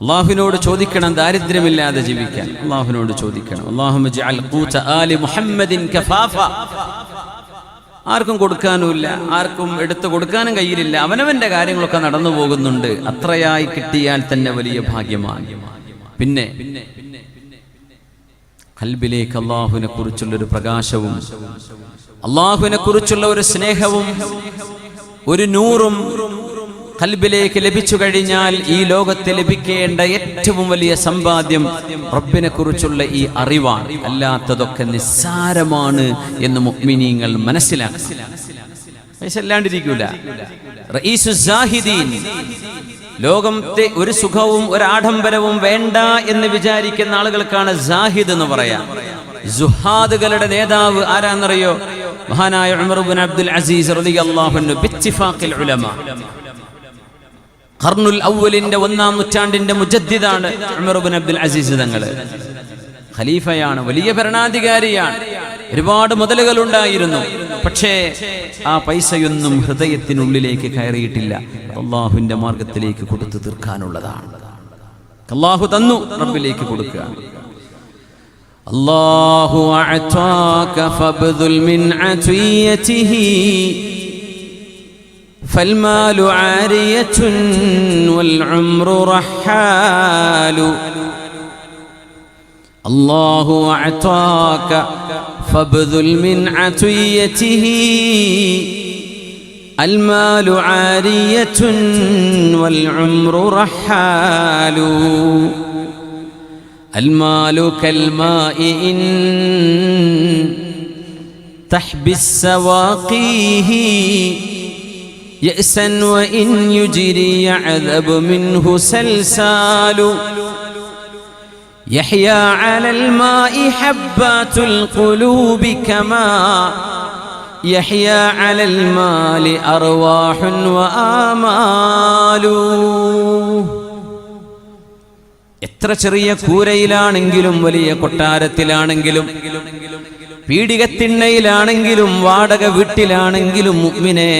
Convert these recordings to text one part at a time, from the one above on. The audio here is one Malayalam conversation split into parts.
അള്ളാഹുവിനോട് ചോദിക്കണം ദാരിദ്ര്യമില്ലാതെ ജീവിക്കാൻ. അള്ളാഹുവിനോട് ചോദിക്കണം ആർക്കും കൊടുക്കാനുമില്ല ആർക്കും എടുത്തു കൊടുക്കാനും കയ്യിലില്ല. അവനവന്റെ കാര്യങ്ങളൊക്കെ നടന്നു പോകുന്നുണ്ട്. അത്രയായി കിട്ടിയാൽ തന്നെ വലിയ ഭാഗ്യമാണ്. പിന്നെ കൽബിലേക്ക് അള്ളാഹുവിനെ കുറിച്ചുള്ള ഒരു പ്രകാശവും അള്ളാഹുവിനെ കുറിച്ചുള്ള ഒരു സ്നേഹവും ഒരു നൂറും കൽബിലേക്ക് ലഭിച്ചു കഴിഞ്ഞാൽ ഈ ലോകത്ത് ലഭിക്കേണ്ട ഏറ്റവും വലിയ സമ്പാദ്യം റബ്ബിനെ കുറിച്ചുള്ള ഈ അറിവാണ്. അല്ലാത്തതൊക്കെ നിസ്സാരമാണ് എന്ന് മുഅ്മിനീങ്ങൾ മനസ്സിലാക്കി ലോകത്തെ ഒരു സുഖവും ഒരു ആഡംബരവും വേണ്ട എന്ന് വിചാരിക്കുന്ന ആളുകൾക്കാണ് സാഹിദ് എന്ന് പറയാം. ജുഹാദുകളുടെ നേതാവ് ആരാന്നറിയോ? മഹാനായ ഉമർ അബ്ദുൽ അസീസ് റളിയല്ലാഹു അൻഹു ബിത്തിഫാഖിൽ ഉലമ. ഖർനുൽ ഔവലിന്റെ ഒന്നാം നൂറ്റാണ്ടിന്റെ മുജദ്ദിദാണ് ഉമർ ഇബ്നു അബ്ദുൽ അസീസ് തങ്ങൾ. ഖലീഫയാണ് വലിയ ഭരണാധികാരിയാണ്. ഒരുപാട് മുതലുകൾ ഉണ്ടായിരുന്നു. പക്ഷേ ആ പൈസയൊന്നും ഹൃദയത്തിനുള്ളിലേക്ക് കയറിയിട്ടില്ല. അള്ളാഹുവിന്റെ മാർഗത്തിലേക്ക് കൊടുത്തു തീർക്കാനുള്ളതാണ്. അള്ളാഹു തന്നു റബ്ബിലേക്ക് കൊടുക്കുക. അള്ളാഹു فالمال عارية والعمر رحال. الله أعطاك فابذل من عطيته. المال عارية والعمر رحال. المال كالماء إن تحبس سواقيه. يأسا وإن يجري يعذب منه سلسال يحيا على الماء حبات القلوب كما يحيا على المال أرواح وآمال എത്ര ചെറിയ കൂരയിലാണെങ്കിലും വലിയ കൊട്ടാരത്തിലാണെങ്കിലും പീഡികത്തിണ്ണയിലാണെങ്കിലും വാടക വീട്ടിലാണെങ്കിലും മുഅ്മിനെ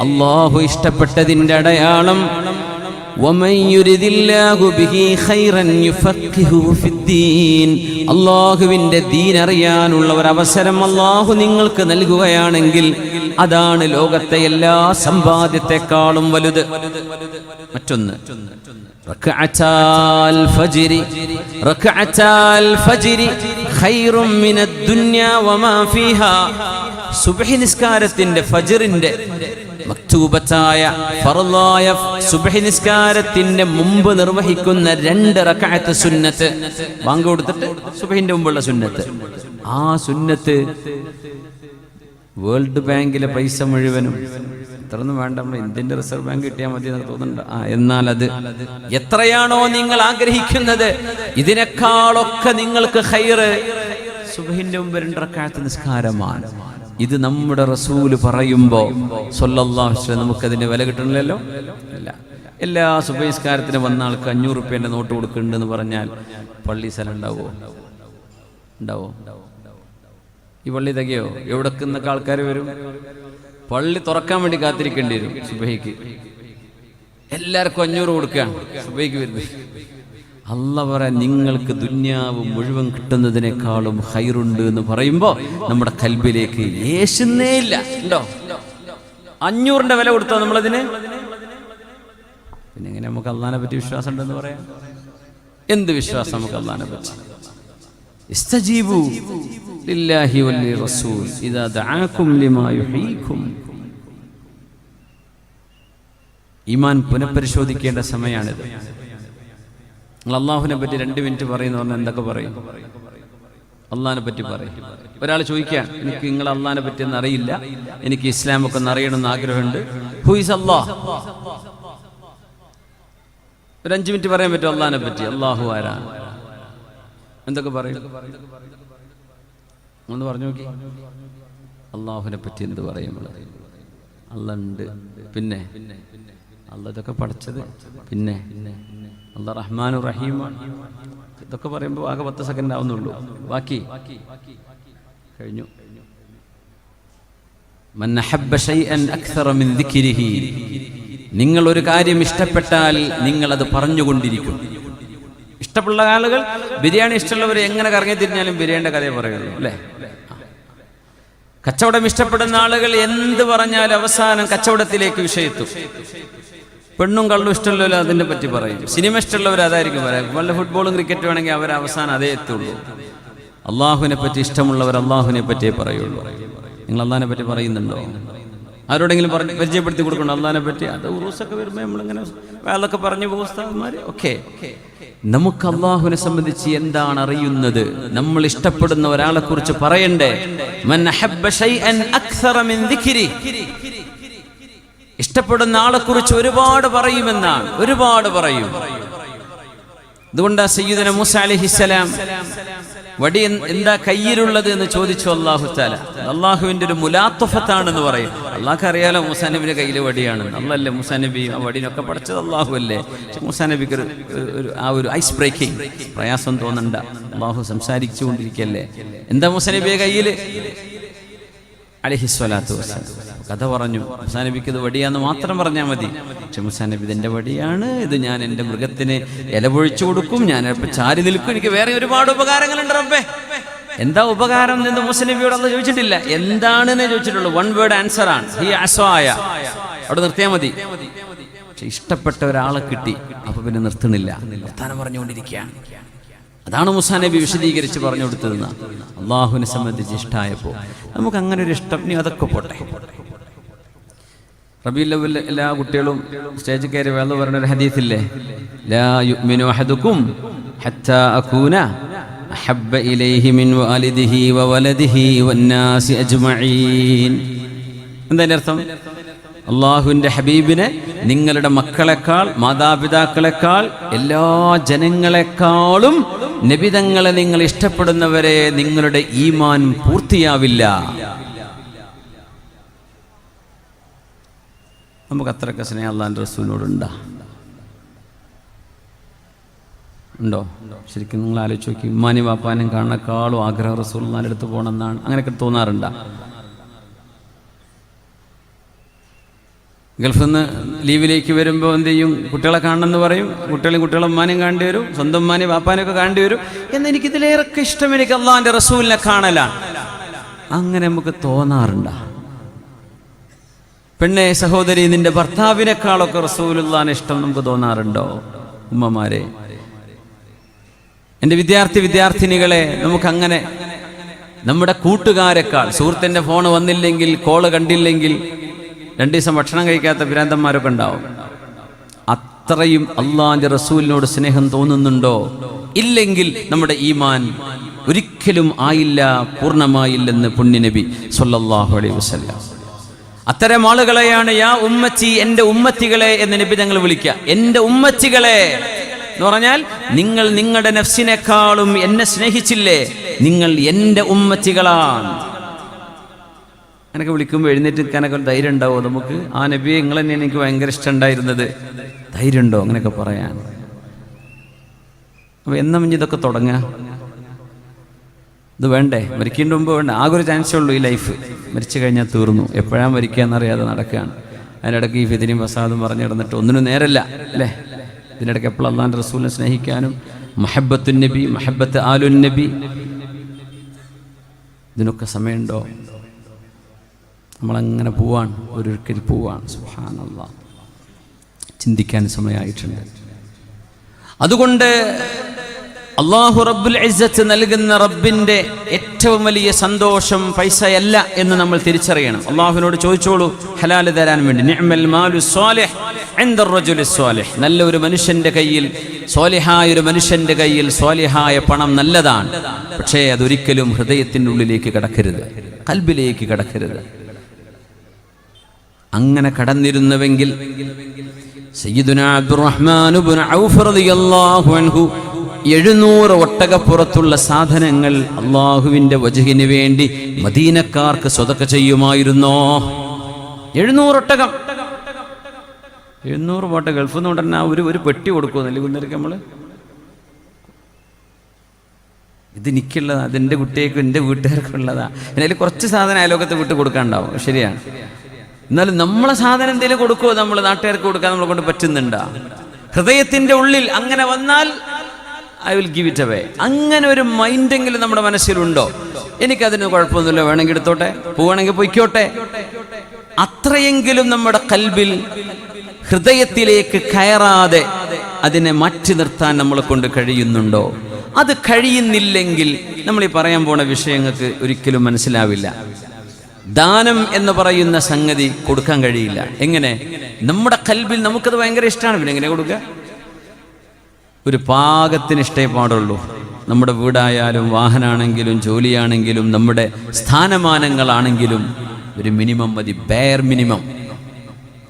അള്ളാഹു ഇഷ്ടപ്പെട്ടതിന്റെ അടയാളം അള്ളാഹുവിന്റെ ദീൻ അറിയാനുള്ള ഒരു അവസരം അള്ളാഹു നിങ്ങൾക്ക് നൽകുകയാണെങ്കിൽ അതാണ് ലോകത്തെ എല്ലാ സമ്പാദ്യത്തെക്കാളും വലുത്. മറ്റൊന്ന് സുബഹി നിസ്കാരത്തിന്റെ ഫജിറിന്റെ മക്തൂബത്തായ ഫറലായ സുബ്ഹി നിസ്കാരത്തിന്റെ മുമ്പ് നിർവഹിക്കുന്ന രണ്ട് റക്അത്ത് സുന്നത്ത്. ബാങ്ക് കൊടുത്തിട്ട് സുബ്ഹിന്റെ മുമ്പുള്ള സുന്നത്ത്. ആ സുന്നത്ത് വേൾഡ് ബാങ്കിലെ പൈസ മുഴുവനും ഇത്രയൊന്നും വേണ്ട നമ്മൾ ഇന്ത്യന്റെ റിസർവ് ബാങ്ക് കിട്ടിയാൽ മതി എന്ന് തോന്നുന്നുണ്ട്. ആ എന്നാൽ അത് എത്രയാണോ നിങ്ങൾ ആഗ്രഹിക്കുന്നത് ഇതിനേക്കാളൊക്കെ നിങ്ങൾക്ക് ഹൈറ് സുബഹിന്റെ മുമ്പ് രണ്ടറക്കാലത്ത് നിസ്കാരമാണ്. ഇത് നമ്മുടെ റസൂൽ പറയുമ്പോൾ സൊല്ലാഹ് നമുക്കതിന് വില കിട്ടണില്ലല്ലോ? ഇല്ല. എല്ലാ സുബഹിസ്കാരത്തിന് വന്ന ആൾക്ക് അഞ്ഞൂറ് റുപ്യന്റെ നോട്ട് കൊടുക്കുന്നുണ്ടെന്ന് പറഞ്ഞാൽ പള്ളി സ്ഥലം ഉണ്ടാവോ? ഉണ്ടാവോ? ഈ പള്ളി തികയോ? എവിടെ നിന്നൊക്കെ ആൾക്കാർ വരും? പള്ളി തുറക്കാൻ വേണ്ടി കാത്തിരിക്കേണ്ടി വരും സുബൈക്ക്. എല്ലാവർക്കും അഞ്ഞൂറ് കൊടുക്കുകയാണ് സുബൈക്ക് വരുന്നത്. അല്ലവരെ നിങ്ങൾക്ക് ദുന്യാവ് മുഴുവൻ കിട്ടുന്നതിനേക്കാളും ഹൈറുണ്ട് എന്ന് പറയുമ്പോൾ നമ്മുടെ കൽബിലേക്ക് യേശുന്നേ ഇല്ല. ഉണ്ടോ? അഞ്ഞൂറിന്റെ വില കൊടുത്തോ നമ്മളതിന്? പിന്നെ എങ്ങനെ നമുക്ക് അള്ളഹാനെ പറ്റി വിശ്വാസം ഉണ്ടെന്ന് പറയാം? എന്ത് വിശ്വാസം നമുക്ക് അള്ളഹാനെ പറ്റി? ഇസ്തജീബു ലില്ലാഹി റസൂൽ ഇദാ ലിമാ ഈമാൻ പുനഃപരിശോധിക്കേണ്ട സമയാണിത് നിങ്ങൾ അള്ളാഹുവിനെ പറ്റി രണ്ട് മിനിറ്റ് പറയുന്ന പറഞ്ഞാൽ എന്തൊക്കെ പറയും? അള്ളഹാനെ പറ്റി പറയും. ഒരാൾ ചോദിക്കാൻ എനിക്ക് നിങ്ങൾ അള്ളഹാനെ പറ്റി ഒന്നും അറിയില്ല. എനിക്ക് ഇസ്ലാം ഒക്കെ ഒന്ന് അറിയണമെന്ന് ആഗ്രഹമുണ്ട്. ഹു ഇസ് ഒരു അഞ്ച് മിനിറ്റ് പറയാൻ പറ്റും അള്ളഹാനെ പറ്റി. അള്ളാഹു ആരാ എന്തൊക്കെ പറയും? ഒന്ന് പറഞ്ഞു നോക്കി. അള്ളാഹുവിനെ പറ്റി എന്ത് പറയും അള്ളണ്ട് പിന്നെ? അള്ളതൊക്കെ പഠിച്ചത്? പിന്നെ? അല്ല റഹ്മാനു റഹീമാണ് ഇതൊക്കെ പറയുമ്പോൾ ആകെ പത്ത് സെക്കൻഡ് ആവുന്നുള്ളൂ. ബാക്കി. കഴിഞ്ഞു. നിങ്ങൾ ഒരു കാര്യം ഇഷ്ടപ്പെട്ടാൽ നിങ്ങൾ അത് പറഞ്ഞുകൊണ്ടിരിക്കും. ഇഷ്ടമുള്ള ആളുകൾ ബിരിയാണി ഇഷ്ടമുള്ളവർ എങ്ങനെ കറങ്ങി തിരിഞ്ഞാലും ബിരിയാണിയുടെ കഥയെ പറയുള്ളൂ അല്ലെ? കച്ചവടം ഇഷ്ടപ്പെടുന്ന ആളുകൾ എന്ത് പറഞ്ഞാലും അവസാനം കച്ചവടത്തിലേക്ക് വിഷയത്തും. പെണ്ണും കള്ളും ഇഷ്ടമുള്ളവർ അതിനെ പറ്റി പറയും. സിനിമ ഇഷ്ടമുള്ളവർ അതായിരിക്കും പറയാം. വല്ല ഫുട്ബോളും ക്രിക്കറ്റും ആണെങ്കിൽ അവർ അവസാനം അതേ എത്തുള്ളൂ. അള്ളാഹുവിനെ പറ്റി ഇഷ്ടമുള്ളവർ അള്ളാഹുവിനെ പറ്റിയേ പറയുള്ളൂ. നിങ്ങൾ അള്ളാഹിനെ പറ്റി പറയുന്നുണ്ടോ? ആരോടെങ്കിലും പറഞ്ഞ് പരിചയപ്പെടുത്തി കൊടുക്കണം അള്ളാഹിനെ പറ്റി? അത് ഉറൂസൊക്കെ വരുമ്പോൾ നമ്മളിങ്ങനെ അതൊക്കെ പറഞ്ഞു പോകുസ്താന്മാർ ഓക്കെ. നമുക്ക് അള്ളാഹുവിനെ സംബന്ധിച്ച് എന്താണ് അറിയുന്നത്? നമ്മൾ ഇഷ്ടപ്പെടുന്ന ഒരാളെ കുറിച്ച് പറയണ്ടേ മൻ അഹബ്ബ ശൈഅൻ അക്സറ മിൻ ദിക്രി ഇഷ്ടപ്പെടുന്ന ആളെ കുറിച്ച് ഒരുപാട് പറയുമെന്നാണ്. ഒരുപാട് പറയും. അതുകൊണ്ട് സയ്യിദന മൂസ അലിഹിസ്സലാം വടി എന്താ കയ്യിലുള്ളത് എന്ന് ചോദിച്ചു അള്ളാഹു താല ഒരു മുലാത്തുഫത്താണെന്ന് പറയും. അള്ളാഹ് അറിയാലോ മൂസാ നബിന്റെ കയ്യിൽ വടിയാണ്. അല്ലല്ലേ മൂസാ നബി ആ വടിനൊക്കെ പഠിച്ചത് അള്ളാഹു അല്ലേ? മുസാനബിക്ക് മൂസാ നബിക്ക് ഒരു ആ ഒരു ഐസ് ബ്രേക്കിംഗ് പ്രയാസം തോന്നണ്ട. അള്ളാഹു സംസാരിച്ചു കൊണ്ടിരിക്കല്ലേ? എന്താ മൂസാ നബിയെ കയ്യിൽ? അലിഹിസ്വലാത്തു വസ്സലാം. കഥ പറഞ്ഞു മുസാ നബിക്ക് ഇത് വടിയാന്ന് മാത്രം പറഞ്ഞാൽ മതി. പക്ഷെ മുസാ നബി ഇതെന്റെ വടിയാണ്. ഇത് ഞാൻ എന്റെ മൃഗത്തിന് ഇല പൊഴിച്ചു കൊടുക്കും. ഞാൻ ചാരി നിൽക്കും. എനിക്ക് വേറെ ഒരുപാട് ഉപകാരങ്ങളുണ്ട് റബ്ബേ. എന്താ ഉപകാരം എന്ന് മുസ്ലിബിയോട് അന്ന് ചോദിച്ചിട്ടില്ല. എന്താണെന്ന് ചോദിച്ചിട്ടുള്ളൂ. വൺ വേർഡ് ആൻസർ ആണ്. ഈ അസ്വായ. അവിടെ നിർത്തിയാൽ മതി. പക്ഷെ ഇഷ്ടപ്പെട്ട ഒരാളെ കിട്ടി. അപ്പൊ പിന്നെ നിർത്തുന്നില്ല. നിർത്താനം പറഞ്ഞുകൊണ്ടിരിക്കുകയാണ്. അതാണ് മുസാ നബി വിശദീകരിച്ച് പറഞ്ഞു കൊടുത്തതെന്ന്. അള്ളാഹുവിനെ സംബന്ധിച്ച് ഇഷ്ടമായപ്പോൾ നമുക്ക് അങ്ങനെ ഒരു ഇഷ്ടം. നീ അതൊക്കെ പോട്ടെ. റബി എല്ലാ കുട്ടികളും സ്റ്റേജിൽ കയറി വേള പറഞ്ഞ ഒരു ഹദീസില്ലേ? ലാ ഹത്താ ഇലൈഹി മിൻ വാലിദിഹി വവലദിഹി അജ്മഈൻ. എന്താ അർത്ഥം? അള്ളാഹുവിന്റെ ഹബീബിനെ നിങ്ങളുടെ മക്കളെക്കാൾ മാതാപിതാക്കളെക്കാൾ എല്ലാ ജനങ്ങളെക്കാളും നബിതങ്ങളെ നിങ്ങൾ ഇഷ്ടപ്പെടുന്നവരെ നിങ്ങളുടെ ഈമാൻ പൂർത്തിയാവില്ല. നമുക്ക് അത്രയൊക്കെ സ്നേഹം അള്ളാഹിന്റെ റസൂലിനോടുണ്ടാ ഉണ്ടോ. ശരിക്കും നിങ്ങൾ ആലോചിച്ച് നോക്കി. ഉമ്മാനി വാപ്പാനും കാണുന്നേക്കാളും ആഗ്രഹ റസൂൽ നാലെടുത്ത് പോകണമെന്നാണ്. അങ്ങനെയൊക്കെ തോന്നാറുണ്ടാ? ഗൾഫിൽ നിന്ന് ലീവിലേക്ക് വരുമ്പോൾ എന്ത് ചെയ്യും? കുട്ടികളെ കാണണമെന്ന് പറയും. കുട്ടികളെയും കുട്ടികളെ ഉമ്മാനും കാണേണ്ടി വരും. സ്വന്തം ഉമ്മാനും വാപ്പാനൊക്കെ കാണേണ്ടി വരും. എന്ന് എനിക്ക് ഇതിലേറൊക്കെ ഇഷ്ടം എനിക്ക് അള്ളാഹിന്റെ റസൂലിനെ കാണലാണ്. അങ്ങനെ നമുക്ക് തോന്നാറുണ്ട. പെണ്ണെ സഹോദരി നിന്റെ ഭർത്താവിനേക്കാളൊക്കെ റസൂലുള്ളാൻ ഇഷ്ടം നമുക്ക് തോന്നാറുണ്ടോ? ഉമ്മമാരെ. എന്റെ വിദ്യാർത്ഥി വിദ്യാർത്ഥിനികളെ നമുക്കങ്ങനെ നമ്മുടെ കൂട്ടുകാരെക്കാൾ സുഹൃത്തിന്റെ ഫോൺ വന്നില്ലെങ്കിൽ കോൾ കണ്ടില്ലെങ്കിൽ രണ്ടു ദിവസം ഭക്ഷണം കഴിക്കാത്ത ഭ്രാന്തന്മാരൊക്കെ ഉണ്ടാവും. അത്രയും അള്ളാന്റെ റസൂലിനോട് സ്നേഹം തോന്നുന്നുണ്ടോ? ഇല്ലെങ്കിൽ നമ്മുടെ ഈമാൻ ഒരിക്കലും ആയില്ല പൂർണമായില്ലെന്ന് പുണ്യനബി സൊല്ലാഹു അലൈഹി വസല്ലം. അത്തരം ആളുകളെയാണ് യാ ഉമ്മച്ചി എന്റെ ഉമ്മത്തികളെ എന്ന് നബി ഞങ്ങൾ വിളിക്കുക. എന്റെ ഉമ്മച്ചികളെ എന്ന് പറഞ്ഞാൽ നിങ്ങൾ നിങ്ങളുടെ നഫ്സിനേക്കാളും എന്നെ സ്നേഹിച്ചില്ലേ? നിങ്ങൾ എന്റെ ഉമ്മത്തികളാണ്. അങ്ങനെയൊക്കെ വിളിക്കുമ്പോൾ എഴുന്നേറ്റ് നിൽക്കാനൊക്കെ ധൈര്യം ഉണ്ടാവുമോ നമുക്ക് ആ നബിയെ നിങ്ങൾ തന്നെ എനിക്ക് ഭയങ്കര ഇഷ്ടമുണ്ടായിരുന്നത് ധൈര്യമുണ്ടോ അങ്ങനെയൊക്കെ പറയാൻ. അപ്പോൾ എന്നാ മിഞ്ഞ് ഇതൊക്കെ തുടങ്ങുക ഇത് വേണ്ടേ? മരിക്കേണ്ട മുമ്പ് വേണ്ട. ആകെ ഒരു ചാൻസേ ഉള്ളൂ ഈ ലൈഫ് മരിച്ചു കഴിഞ്ഞാൽ തീർന്നു. എപ്പോഴാണ് മരിക്കുക എന്നറിയാതെ നടക്കുകയാണ് അതിനിടയ്ക്ക് ഈ ഫിദിനും ഫസാദും പറഞ്ഞു കിടന്നിട്ട് ഒന്നിനും നേരല്ല അല്ലേ? ഇതിനിടയ്ക്ക് എപ്പോൾ അള്ളാന്റെ റസൂലിനെ സ്നേഹിക്കാനും മഹബത്തുൻ നബി മഹബത്ത് ആലുൻ നബി. ഇതിനൊക്കെ സമയമുണ്ടോ? നമ്മളങ്ങനെ പോവാണ് ഒരിക്കൽ പോവാണ്. സുഹാനല്ല ചിന്തിക്കാൻ സമയമായിട്ടുണ്ട്. അതുകൊണ്ട് അള്ളാഹു റബ്ബുൽ ഇസ്സത്ത് നൽകുന്ന റബ്ബിന്റെ ഏറ്റവും വലിയ സന്തോഷം പൈസയല്ല എന്ന് നമ്മൾ തിരിച്ചറിയണം. അള്ളാഹുവിനോട് ചോദിച്ചോളൂ ഹലാൽ തരാൻ വേണ്ടി. നിഅ്മൽ മാലു സ്വാലിഹ് സ്വാലിഹ്. നല്ല ഒരു മനുഷ്യന്റെ കയ്യിൽ സ്വാലിഹായ ഒരു മനുഷ്യന്റെ കയ്യിൽ സ്വാലിഹായ പണം നല്ലതാണ്. പക്ഷേ അതൊരിക്കലും ഹൃദയത്തിന്റെ ഉള്ളിലേക്ക് കടക്കരുത് കൽബിലേക്ക് കടക്കരുത്. അങ്ങനെ കടന്നിരുന്നുവെങ്കിൽ എഴുന്നൂറ് ഒട്ടകപ്പുറത്തുള്ള സാധനങ്ങൾ അള്ളാഹുവിന്റെ വജഹിന് വേണ്ടി മദീനക്കാർക്ക് സ്വതക്ക ചെയ്യുമായിരുന്നോ? എഴുന്നൂറ് ഒട്ടകം. എഴുന്നൂറ് പോട്ടെ ഗൾഫിൽ നിന്ന് ഉടനെ ആ ഒരു ഒരു പെട്ടി കൊടുക്കുമെന്നല്ലേ കുന്നേരക്ക് നമ്മൾ? ഇത് എനിക്കുള്ളതാ അതെന്റെ കുട്ടിയേക്കും എന്റെ വീട്ടുകാർക്കുള്ളതാ എന്നാലും കുറച്ച് സാധനം അയലോകത്ത് വിട്ട് കൊടുക്കാണ്ടാവും ശരിയാണ്. എന്നാലും നമ്മളെ സാധനം എന്തെങ്കിലും കൊടുക്കുമോ നമ്മൾ നാട്ടുകാർക്ക് കൊടുക്കാൻ നമ്മളെ കൊണ്ട് പറ്റുന്നുണ്ടാ? ഹൃദയത്തിന്റെ ഉള്ളിൽ അങ്ങനെ വന്നാൽ I will give it away അങ്ങനെ ഒരു മൈൻഡെങ്കിലും നമ്മുടെ മനസ്സിലുണ്ടോ? എനിക്കതിന് കുഴപ്പമൊന്നുമില്ല. വേണമെങ്കിൽ എടുത്തോട്ടെ? പോവുകയാണെങ്കിൽ പൊയ്ക്കോട്ടെ? അത്രയെങ്കിലും നമ്മുടെ കൽബിൽ ഹൃദയത്തിലേക്ക് കയറാതെ അതിനെ മാറ്റി നിർത്താൻ നമ്മളെ കൊണ്ട് കഴിയുന്നുണ്ടോ? അത് കഴിയുന്നില്ലെങ്കിൽ നമ്മൾ ഈ പറയാൻ പോണ വിഷയങ്ങൾക്ക് ഒരിക്കലും മനസ്സിലാവില്ല. ദാനം എന്ന് പറയുന്ന സംഗതി കൊടുക്കാൻ കഴിയില്ല. എങ്ങനെ? നമ്മുടെ കൽബിൽ നമുക്കത് ഭയങ്കര ഇഷ്ടമാണ് പിന്നെ എങ്ങനെ കൊടുക്കുക? ഒരു പാകത്തിന് ഇഷ്ടേ പാടുള്ളൂ. നമ്മുടെ വീടായാലും വാഹനമാണെങ്കിലും ജോലിയാണെങ്കിലും നമ്മുടെ സ്ഥാനമാനങ്ങളാണെങ്കിലും ഒരു മിനിമം മതി. ബെയർ മിനിമം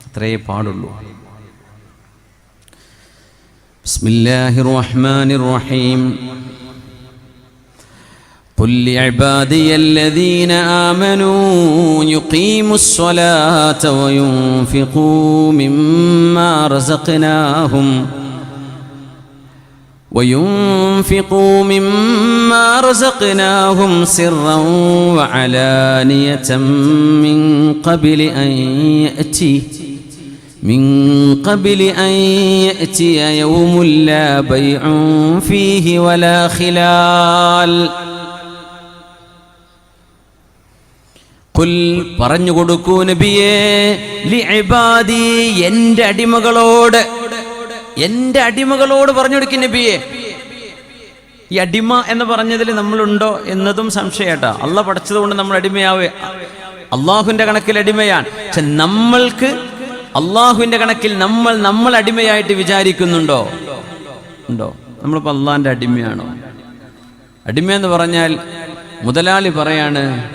അത്രയേ പാടുള്ളൂ. ബിസ്മില്ലാഹിർ റഹ്മാനിർ റഹീം. قل لعبادي الذين آمنوا يقيموا الصلاة وينفقوا مما رزقناهم وينفقوا مما رزقناهم سرا وعلانية من قبل أن يأتي من قبل أن يأتي يوم لا بيع فيه ولا خلال കുൽ പറഞ്ഞു കൊടുക്കൂ നബിയേ എന്റെ അടിമകളോട് എന്റെ അടിമകളോട് പറഞ്ഞു കൊടുക്കും നബിയെ. ഈ അടിമ എന്ന് പറഞ്ഞതിൽ നമ്മളുണ്ടോ എന്നതും സംശയട്ടാ. അല്ല പഠിച്ചത് കൊണ്ട് നമ്മൾ അടിമയാവേ. അള്ളാഹുവിന്റെ കണക്കിൽ അടിമയാണ്. പക്ഷെ നമ്മൾക്ക് അള്ളാഹുവിന്റെ കണക്കിൽ നമ്മൾ നമ്മൾ അടിമയായിട്ട് വിചാരിക്കുന്നുണ്ടോ? ഉണ്ടോ? നമ്മളിപ്പോൾ അള്ളാഹിന്റെ അടിമയാണോ? എന്ന് പറഞ്ഞാൽ മുതലാളി പറയാണ്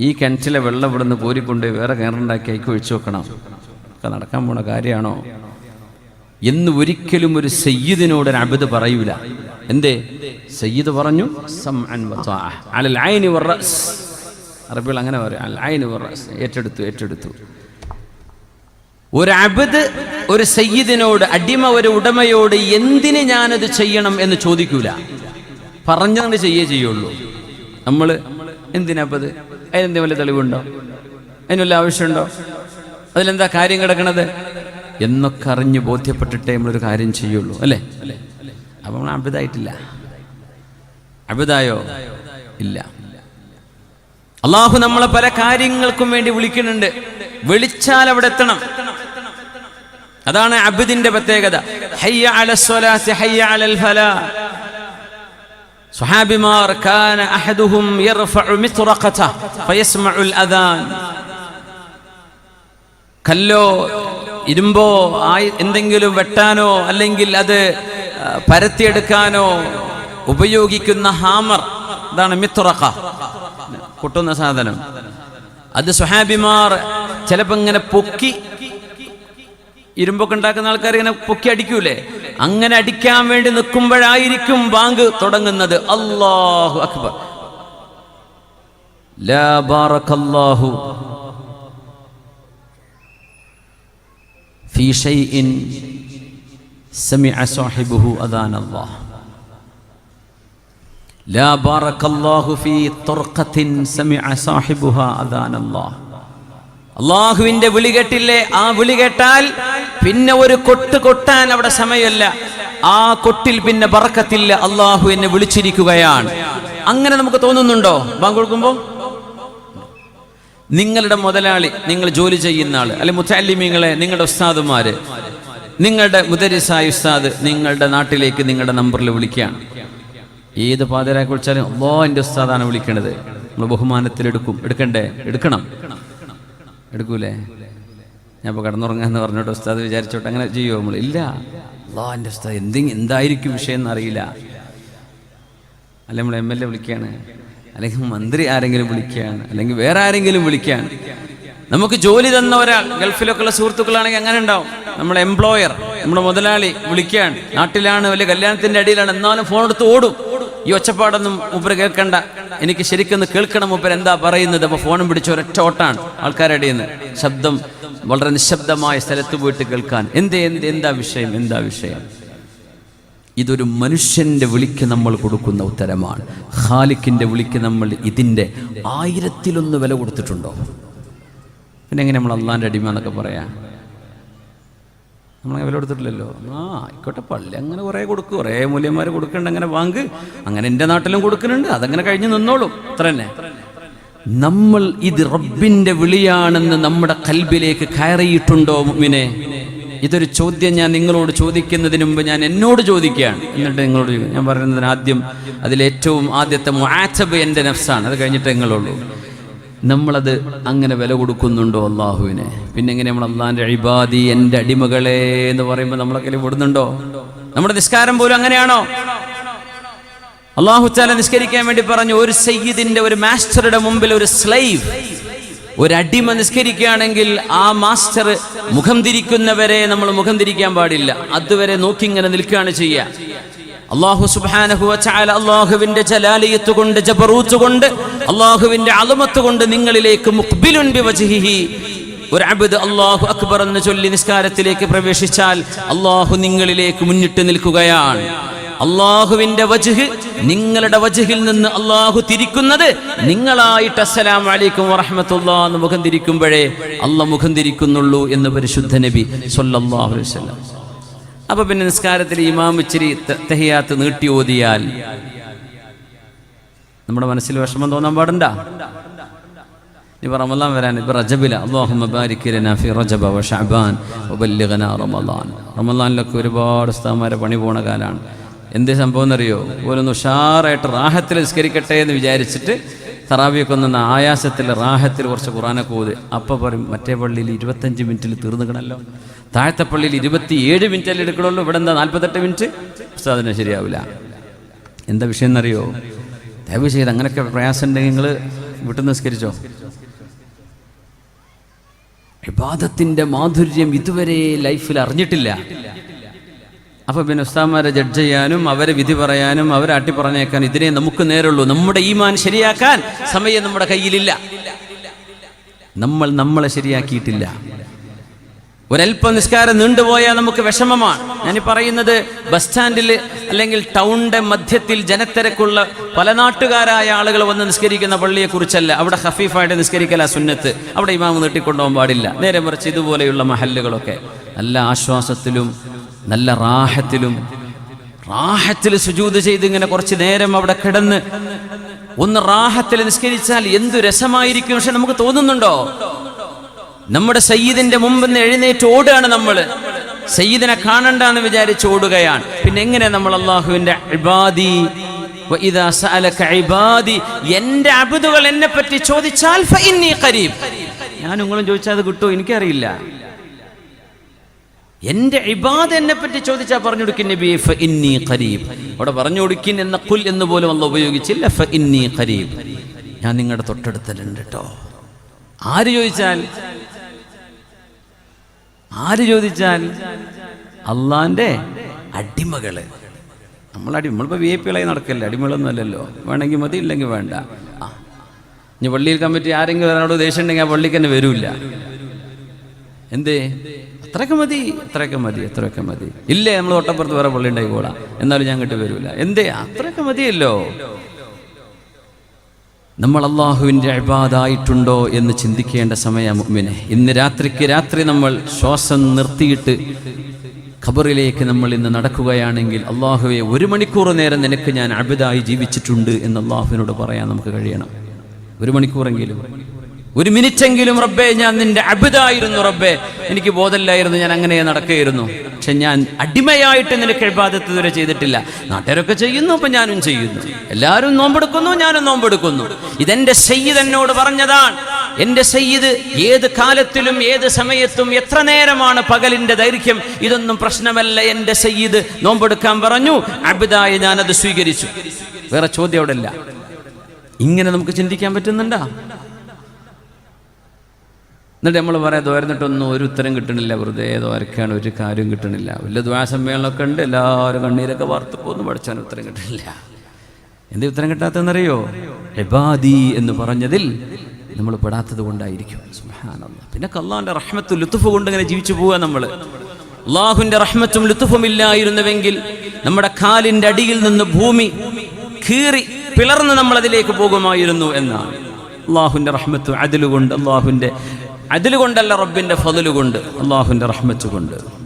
ഈ കിണറ്റിലെ വെള്ളം ഇവിടുന്ന് കോരിക്കൊണ്ട് വേറെ കിണറുണ്ടാക്കി അയക്ക് ഒഴിച്ചു വെക്കണം. ഒക്കെ നടക്കാൻ പോണ കാര്യമാണോ? എന്ന് ഒരിക്കലും ഒരു സയ്യിദിനോട് ഒരു അബിദ് പറയൂല. എന്തേ? സയ്യിദ് പറഞ്ഞു. അറബികൾ അങ്ങനെ പറയും. ഏറ്റെടുത്തു ഏറ്റെടുത്തു. ഒരു അബിദ് ഒരു സയ്യിദിനോട് അടിമ ഒരു ഉടമയോട് എന്തിന് ഞാനത് ചെയ്യണം എന്ന് ചോദിക്കൂല. പറഞ്ഞുകൊണ്ട് ചെയ്യേ ചെയ്യുള്ളൂ. നമ്മൾ എന്തിനാപ്പത് അതിനെന്തെങ്കിലും വല്ല തെളിവുണ്ടോ? അതിന് വല്ല ആവശ്യമുണ്ടോ? അതിലെന്താ കാര്യം കിടക്കണത്? എന്നൊക്കെ അറിഞ്ഞ് ബോധ്യപ്പെട്ടിട്ടേ നമ്മളൊരു കാര്യം ചെയ്യുള്ളൂ അല്ലേ? അപ്പം നമ്മൾ അബിതായിട്ടില്ല അബിതായോ ഇല്ല. അള്ളാഹു നമ്മളെ പല കാര്യങ്ങൾക്കും വേണ്ടി വിളിക്കുന്നുണ്ട്. വിളിച്ചാൽ അവിടെ എത്തണം. അതാണ് അബിദിന്റെ പ്രത്യേകത. ഹയ്യ അലസ്വലാ ഹയ്യ അലൽ ഫലാ. സ്വഹാബിമാർ കാന അഹദുഹും യർഫഉ മിത്റഖത ഫയസ്മഉൽ അദാൻ കല്ലോ ഇരുമ്പോ ആയി എന്തെങ്കിലും വെട്ടാനോ അല്ലെങ്കിൽ അത് പരത്തിയെടുക്കാനോ ഉപയോഗിക്കുന്ന ഹാമർ അതാണ് മിത്റഖ. കൊട്ടുന്ന സാധനം. അത് സുഹാബിമാർ ചിലപ്പോ ഇങ്ങനെ പൊക്കി ഇരുമ്പൊക്കെ ഉണ്ടാക്കുന്ന ആൾക്കാർ ഇങ്ങനെ പൊക്കി അടിക്കൂലേ അങ്ങനെ അടിക്കാൻ വേണ്ടി നിൽക്കുമ്പോഴായിരിക്കും ബാങ്ക് തുടങ്ങുന്നത് അല്ലാഹു അക്ബർ ലാ ബാറക്കല്ലാഹു في شيء سمع صاحبه أذان الله لا بارك الله في طرقة سمع صاحبها أذان الله അള്ളാഹുവിന്റെ വിളി കേട്ടില്ലേ? ആ വിളി കേട്ടാൽ പിന്നെ ഒരു കൊട്ട് കൊട്ടാൻ അവിടെ സമയമല്ല. ആ കൊട്ടിൽ പിന്നെ പറക്കത്തില്ല അള്ളാഹു എന്നെ വിളിച്ചിരിക്കുകയാണ്. അങ്ങനെ നമുക്ക് തോന്നുന്നുണ്ടോ? ബാങ്ക് നിങ്ങളുടെ മുതലാളി നിങ്ങൾ ജോലി ചെയ്യുന്ന ആൾ അല്ലെ മുത്താലിമീങ്ങളെ നിങ്ങളുടെ ഉസ്താദുമാര് നിങ്ങളുടെ മുദരിസായ ഉസ്താദ് നിങ്ങളുടെ നാട്ടിലേക്ക് നിങ്ങളുടെ നമ്പറിൽ വിളിക്കുകയാണ്. ഏത് പാതിരാക്കി വിളിച്ചാലും അല്ലോ എന്റെ ഉസ്താദാണ് വിളിക്കണത്. നമ്മൾ ബഹുമാനത്തിൽ എടുക്കും. എടുക്കണ്ടേ? എടുക്കണം. എടുക്കൂലേ? ഞാൻ ഇപ്പോൾ കിടന്നുറങ്ങാന്ന് പറഞ്ഞോട്ട് ഉസ്താദ് വിചാരിച്ചോട്ടെ അങ്ങനെ ചെയ്യുമോ നമ്മൾ ഇല്ല. അല്ലോ ഉസ്താദ് എന്തെങ്കിലും എന്തായിരിക്കും വിഷയം എന്നറിയില്ല. അല്ലെ നമ്മൾ എം എൽ എ വിളിക്കുകയാണ് അല്ലെങ്കിൽ മന്ത്രി ആരെങ്കിലും വിളിക്കുകയാണ് അല്ലെങ്കിൽ വേറെ ആരെങ്കിലും വിളിക്കുകയാണ് നമുക്ക് ജോലി തന്ന ഒരാൾ ഗൾഫിലൊക്കെ ഉള്ള സുഹൃത്തുക്കളാണെങ്കിൽ അങ്ങനെ ഉണ്ടാവും. നമ്മുടെ എംപ്ലോയർ നമ്മുടെ മുതലാളി വിളിക്കുകയാണ് നാട്ടിലാണ് വലിയ കല്യാണത്തിന്റെ അടിയിലാണ്. എന്നാലും ഫോൺ എടുത്ത് ഓടും. ഈ ഒച്ചപ്പാടൊന്നും മൂപ്പര് കേൾക്കണ്ട. എനിക്ക് ശരിക്കൊന്ന് കേൾക്കണം മുപ്പർ എന്താ പറയുന്നത്? അപ്പോൾ ഫോണും പിടിച്ച ഒരൊറ്റ ഓട്ടാണ് ആൾക്കാരുടെ നിന്ന് ശബ്ദം വളരെ നിശബ്ദമായ സ്ഥലത്ത് പോയിട്ട് കേൾക്കാൻ. എന്ത് എന്ത് എന്താ വിഷയം? എന്താ വിഷയം? ഇതൊരു മനുഷ്യന്റെ വിളിക്ക് നമ്മൾ കൊടുക്കുന്ന ഉത്തരമാണ്. ഖാലിക്കിന്റെ വിളിക്ക് നമ്മൾ ഇതിന്റെ ആയിരത്തിലൊന്ന് വില കൊടുത്തിട്ടുണ്ടോ? പിന്നെ എങ്ങനെ നമ്മൾ അള്ളാന്റെ അടിമ എന്നൊക്കെ പറയാ? നമ്മളങ്ങനെ വില കൊടുത്തിട്ടില്ലല്ലോ. ആ ആയിക്കോട്ടെ പള്ളി അങ്ങനെ കുറേ കൊടുക്കും. കുറേ മൂല്യന്മാർ കൊടുക്കുന്നുണ്ട് അങ്ങനെ വാങ്ങ് അങ്ങനെ എന്റെ നാട്ടിലും കൊടുക്കുന്നുണ്ട് അതങ്ങനെ കഴിഞ്ഞ് നിന്നോളും. അത്ര തന്നെ. നമ്മൾ ഇത് റബ്ബിന്റെ വിളിയാണെന്ന് നമ്മുടെ കൽബിലേക്ക് കയറിയിട്ടുണ്ടോ മുമ്പിനെ ഇതൊരു ചോദ്യം ഞാൻ നിങ്ങളോട് ചോദിക്കുന്നതിന് മുമ്പ് ഞാൻ എന്നോട് ചോദിക്കുകയാണ്. എന്നിട്ട് നിങ്ങളോട്. ഞാൻ പറയുന്നതിന് ആദ്യം അതിലേറ്റവും ആദ്യത്തെ മുആറ്റബ് എന്റെ നഫ്സാണ്. അത് കഴിഞ്ഞിട്ട് നിങ്ങളുള്ളൂ. നമ്മളത് അങ്ങനെ വില കൊടുക്കുന്നുണ്ടോ അള്ളാഹുവിനെ പിന്നെ എങ്ങനെ നമ്മൾ അള്ളാഹിന്റെ അഴിബാദി എന്റെ അടിമകളെ എന്ന് പറയുമ്പോൾ നമ്മളൊക്കെ വിടുന്നുണ്ടോ നമ്മുടെ നിസ്കാരം പോലും അങ്ങനെയാണോ? അള്ളാഹു ചാല നിസ്കരിക്കാൻ വേണ്ടി പറഞ്ഞു ഒരു സയ്യിദിന്റെ ഒരു മാസ്റ്ററുടെ മുമ്പിൽ ഒരു സ്ലൈവ് ഒരു അടിമ നിസ്കരിക്കുകയാണെങ്കിൽ ആ മാസ്റ്റർ മുഖം തിരിക്കുന്നവരെ നമ്മൾ മുഖം തിരിക്കാൻ പാടില്ല. അതുവരെ നോക്കി ഇങ്ങനെ നിൽക്കുകയാണ് ചെയ്യുക. അള്ളാഹു സുബാനഹു ചാല അള്ളാഹുവിന്റെ ജലാലിയത്ത് കൊണ്ട് ജബറൂത്ത് കൊണ്ട് അള്ളാഹുവിന്റെ അളമത്ത് കൊണ്ട് നിങ്ങളിലേക്ക് മുഖ്ബിലുൻ ബിവജ്ഹിഹി ഒരു അബിദ് അള്ളാഹു അക്ബർ എന്ന് ചൊല്ലി നിസ്കാരത്തിലേക്ക് പ്രവേശിച്ചാൽ അള്ളാഹു നിങ്ങളിലേക്ക് മുന്നിട്ട് നിൽക്കുകയാണ്. അള്ളാഹുവിന്റെ വജുഹ് നിങ്ങളുടെ വജുഹിൽ നിന്ന് അള്ളാഹു തിരിക്കുന്നത് നിങ്ങളായിട്ട് അസ്സലാം വലൈക്കും വറഹമത്തുള്ള എന്ന് മുഖം തിരിക്കുമ്പോഴേ അല്ല മുഖം തിരിക്കുന്നുള്ളൂ എന്ന് പരിശുദ്ധ നബി സൊല്ലാഹു വസ്ലാം അപ്പൊ പിന്നെ നിസ്കാരത്തിൽ ഇമാം ഇച്ചിരി തെഹിയാത്ത് നീട്ടി ഓതിയാൽ നമ്മുടെ മനസ്സിൽ വിഷമം തോന്നാൻ പാടണ്ട? ഇപ്പൊ റമദാൻ വരാൻ ഇപ്പൊ റജബില. റമദാൻ. റമദാനിലൊക്കെ ഒരുപാട് ഉസ്താമാരെ പണി പോണ കാലാണ്. എന്ത് സംഭവം എന്നറിയോ ഓരോന്ന് ഉഷാറായിട്ട് റാഹത്തിൽ നിസ്കരിക്കട്ടെ എന്ന് വിചാരിച്ചിട്ട് തറാവിയൊക്കെ ഒന്ന് ആയാസത്തിൽ റാഹത്തിൽ കുറച്ച് ഖുറാനൊക്കെ ഓത്. അപ്പം പറയും മറ്റേ പള്ളിയിൽ ഇരുപത്തഞ്ച് മിനിറ്റിൽ തീർന്നുകണല്ലോ താഴത്തെ പള്ളിയിൽ ഇരുപത്തിയേഴ് മിനിറ്റല്ലേ എടുക്കണുള്ളൂ. ഇവിടെ എന്താ നാൽപ്പത്തെട്ട് മിനിറ്റ് ഉസ്താദിന് ശരിയാവില്ല. എന്താ വിഷയം എന്നറിയോ ദയവ് ചെയ്ത് അങ്ങനെയൊക്കെ പ്രയാസം ഉണ്ടെങ്കിൽ നിങ്ങൾ വിട്ടു നിസ്കരിച്ചോ? വിവാദത്തിന്റെ മാധുര്യം ഇതുവരെ ലൈഫിൽ അറിഞ്ഞിട്ടില്ല. അപ്പൊ പിന്നെ ഉസ്താമാരെ ജഡ്ജ് ചെയ്യാനും അവരെ വിധി പറയാനും അവരെ അട്ടി പറഞ്ഞേക്കാൻ ഇതിനെ നമുക്ക് നേരുള്ളൂ നമ്മുടെ ഈമാൻ ശരിയാക്കാൻ സമയം നമ്മുടെ കയ്യിലില്ല. നമ്മൾ നമ്മളെ ശരിയാക്കിയിട്ടില്ല. ഒരൽപ്പം നിസ്കാരം നീണ്ടുപോയാൽ നമുക്ക് വിഷമമാണ്. ഞാൻ പറയുന്നത് ബസ് സ്റ്റാൻഡിൽ അല്ലെങ്കിൽ ടൗണിന്റെ മധ്യത്തിൽ ജനത്തിരക്കുള്ള പല നാട്ടുകാരായ ആളുകൾ വന്ന് നിസ്കരിക്കുന്ന പള്ളിയെക്കുറിച്ചല്ല. അവിടെ ഹഫീഫായിട്ട് നിസ്കരിക്കല സുന്നത്ത്. അവിടെ ഇമാമ് നീട്ടിക്കൊണ്ടുപോകാൻ പാടില്ല. നേരെ മറിച്ച് ഇതുപോലെയുള്ള മഹല്ലുകളൊക്കെ നല്ല ആശ്വാസത്തിലും നല്ല റാഹത്തിലും റാഹത്തിൽ സുജൂത് ചെയ്ത് ഇങ്ങനെ കുറച്ച് നേരം അവിടെ കിടന്ന് ഒന്ന് റാഹത്തിൽ നിസ്കരിച്ചാൽ എന്തു രസമായിരിക്കും? പക്ഷെ നമുക്ക് തോന്നുന്നുണ്ടോ? നമ്മുടെ സയ്യിദിന്റെ മുമ്പ് നിന്ന് എഴുന്നേറ്റ് ഓടുകയാണ് നമ്മൾ സയ്യിദിനെ കാണണ്ടെന്ന് വിചാരിച്ച് ഓടുകയാണ്. പിന്നെ എങ്ങനെ നമ്മൾ അള്ളാഹുവിന്റെ ഇബാദി? എന്റെ അബുദുകൾ എന്നെ പറ്റി ചോദിച്ചാൽ ഖരീബ്. ഞാൻ നിങ്ങളും ചോദിച്ചാൽ അത് കിട്ടുമോ? എനിക്കറിയില്ല. എന്റെ ഇബാദ് എന്നെ പറ്റി ചോദിച്ചാൽ പറഞ്ഞു കൊടുക്കും ഖരീബ്. അവിടെ പറഞ്ഞു കൊടുക്കിൻ എന്ന കുൽ എന്ന് പോലും അല്ല ഉപയോഗിച്ചില്ല. ഖരീബ്. ഞാൻ നിങ്ങളുടെ തൊട്ടടുത്തലുണ്ട് കേട്ടോ ആര് ചോദിച്ചാൽ? ആര് ചോദിച്ചാൽ? അള്ളാന്റെ അടിമകൾ. നമ്മൾ അടി നമ്മളിപ്പോൾ വി ഐ പികളായി നടക്കല്ലേ? അടിമകളൊന്നും അല്ലല്ലോ. വേണമെങ്കിൽ മതി ഇല്ലെങ്കിൽ വേണ്ട. ഇനി പള്ളിയിൽ കമ്മിറ്റി ആരെങ്കിലും ഒരാളോട് ദേഷ്യം ഉണ്ടെങ്കിൽ ആ പള്ളിക്ക് തന്നെ വരൂല്ല എന്തേ? അത്രയൊക്കെ മതി അത്രയൊക്കെ മതി അത്രയൊക്കെ മതി. ഇല്ലേ നമ്മൾ തൊട്ടപ്പുറത്ത് വേറെ പള്ളി ഉണ്ടായിക്കോളാം എന്നാലും ഞാൻ കിട്ടി വരൂല. എന്തേ? അത്രയൊക്കെ മതിയല്ലോ. നമ്മൾ അള്ളാഹുവിന്റെ അഴിബാദായിട്ടുണ്ടോ എന്ന് ചിന്തിക്കേണ്ട സമയം മുമ്പിനെ ഇന്ന് രാത്രിക്ക് രാത്രി നമ്മൾ ശ്വാസം നിർത്തിയിട്ട് ഖബറിലേക്ക് നമ്മൾ ഇന്ന് നടക്കുകയാണെങ്കിൽ അള്ളാഹുവെ ഒരു മണിക്കൂർ നേരം നിനക്ക് ഞാൻ അബിതായി ജീവിച്ചിട്ടുണ്ട് എന്ന് അള്ളാഹുവിനോട് പറയാൻ നമുക്ക് കഴിയണം. ഒരു മണിക്കൂറെങ്കിലും. ഒരു മിനിറ്റെങ്കിലും റബ്ബേ ഞാൻ നിന്റെ അബിതായിരുന്നു റബ്ബേ. എനിക്ക് ബോധമില്ലായിരുന്നു ഞാൻ അങ്ങനെ നടക്കുകയായിരുന്നു. പക്ഷെ ഞാൻ അടിമയായിട്ട് നിനക്ക് എഴുപാതത്ത് ഇതുവരെ ചെയ്തിട്ടില്ല. നാട്ടുകാരൊക്കെ ചെയ്യുന്നു അപ്പൊ ഞാനും ചെയ്യുന്നു. എല്ലാവരും നോമ്പെടുക്കുന്നു ഞാനും നോമ്പെടുക്കുന്നു. ഇതെന്റെ സയ്യിദ് എന്നോട് പറഞ്ഞതാണ്. എന്റെ സയ്യിദ് ഏത് കാലത്തിലും ഏത് സമയത്തും എത്ര നേരമാണ് പകലിന്റെ ദൈർഘ്യം? ഇതൊന്നും പ്രശ്നമല്ല എന്റെ സയ്യിദ് നോമ്പെടുക്കാൻ പറഞ്ഞു. അബിതായി ഞാനത് സ്വീകരിച്ചു. വേറെ ചോദ്യം അവിടെ ഇല്ല ഇങ്ങനെ നമുക്ക് ചിന്തിക്കാൻ പറ്റുന്നുണ്ടാ? എന്നിട്ട് നമ്മൾ പറയാം ദ്വാരന്നിട്ടൊന്നും ഒരു ഉത്തരം കിട്ടണില്ല. വെറുതെ ദ്വാരക്കാണ് ഒരു കാര്യം കിട്ടണില്ല. വലിയ ദ്വാസമ്മേളനമൊക്കെ ഉണ്ട്. എല്ലാവരും കണ്ണീരൊക്കെ വാർത്ത് പോന്നു. പഠിച്ചാൻ ഉത്തരം കിട്ടണില്ല. എന്തേ ഉത്തരം കിട്ടാത്തതെന്നറിയോ? എബാദി എന്ന് പറഞ്ഞതിൽ നമ്മൾ പെടാത്തത് കൊണ്ടായിരിക്കും. പിന്നെ കല്ലാന്റെ റഹ്മത്തും ലുത്തുഫ് കൊണ്ട് ഇങ്ങനെ ജീവിച്ചു പോവുക നമ്മൾ അള്ളാഹുവിന്റെ റഹ്മത്തും ലുത്തുഫും ഇല്ലായിരുന്നുവെങ്കിൽ നമ്മുടെ കാലിന്റെ അടിയിൽ നിന്ന് ഭൂമി കീറി പിളർന്ന് നമ്മൾ അതിലേക്ക് പോകുമായിരുന്നു എന്നാണ്. അള്ളാഹുവിന്റെ റഹ്മത്തും അതിലുകൊണ്ട് അള്ളാഹുവിന്റെ അതിലുകൊണ്ടല്ല റബ്ബിന്റെ ഫതിലുകൊണ്ട് അള്ളാഹുവിന്റെ റഹ്മത്ത് കൊണ്ട്